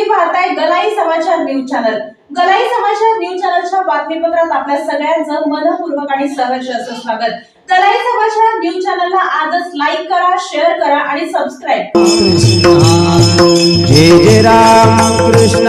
तुम्ही पाहताय गलाई समाचार न्यूज चॅनल. गलाई समाचार न्यूज चॅनलच्या बातमीपत्रात आपल्या सगळ्यांचं मनपूर्वक आणि सहर्ष असं स्वागत. गलाई समाचार न्यूज चॅनलला आजच लाईक करा शेअर करा आणि सबस्क्राईब जय जय राम कृष्ण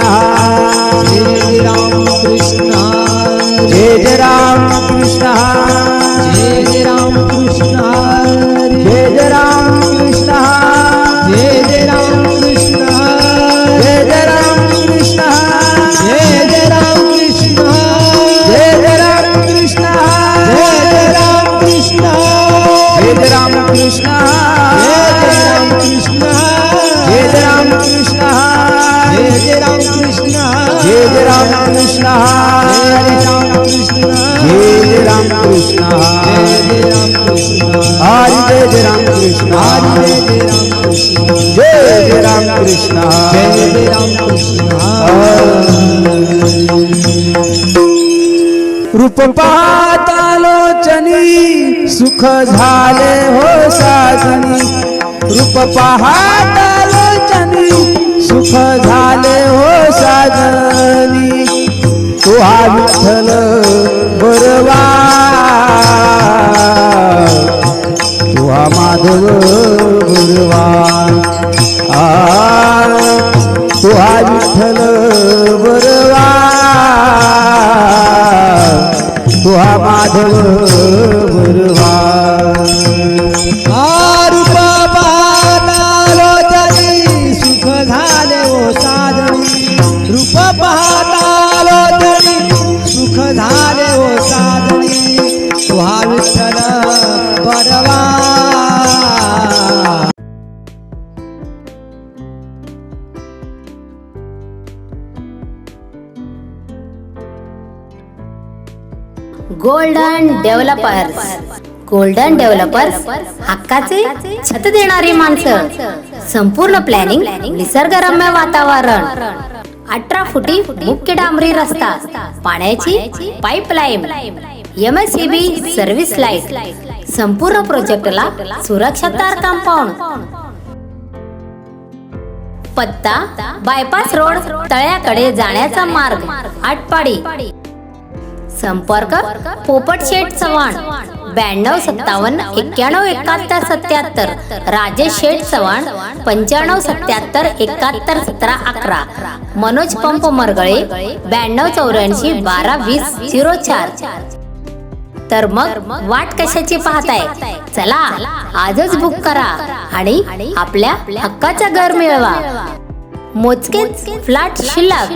जय जय राम कृष्ण जय जय राम कृष्ण जय जय राम कृष्ण जय जय राम कृष्ण जय जय राम कृष्ण हरि जय जय राम कृष्ण जय जय राम कृष्ण जय जय राम कृष्ण रूप पाहतालोचनी सुख झाले हो साजनी रूप पाहतालोचनी सुख झाले हो साजनी तू हा विठ्ठल बरवा. तुहा हा माधव बरवा आ तू हा विठ्ठल बरवा. तुहा हा माधव रूप पाहतालोचनी सुख झाले ओ साधनी तुहा विठ्ठल बरवा गोल्डन डेव्हलपर्स गोल्डन डेव्हलपर्स हक्काचे छत देणारी माणसं. संपूर्ण प्लॅनिंग निसर्गरम्य वातावरण. अठरा फुटी मुख्य डांबरी रस्ता पाण्याची pipeline M S E B service light संपूर्ण प्रोजेक्टला सुरक्षादार कंपाऊंड पत्ता बायपास रोड तळ्याकडे जाण्याचा मार्ग आटपाडी. संपर्क पोपट शेठ चव्हाण. ब्याण्णव सत्तावन्न एक्क्याण्णव एकाहत्तर सत्याहत्तर. राजेश शेठ चव्हाण पंच्याण्णव सत्याहत्तर एकाहत्तर सतरा अकरा. मनोज पंप मरगळे ब्याण्णव चौऱ्याऐंशी बारा वीस झिरो चार. तर मग वाट कशाची पाहताय? चला आजच बुक करा आणि आपल्या हक्काचं घर मिळवा. मोजकेच फ्लॅट शिल्लक.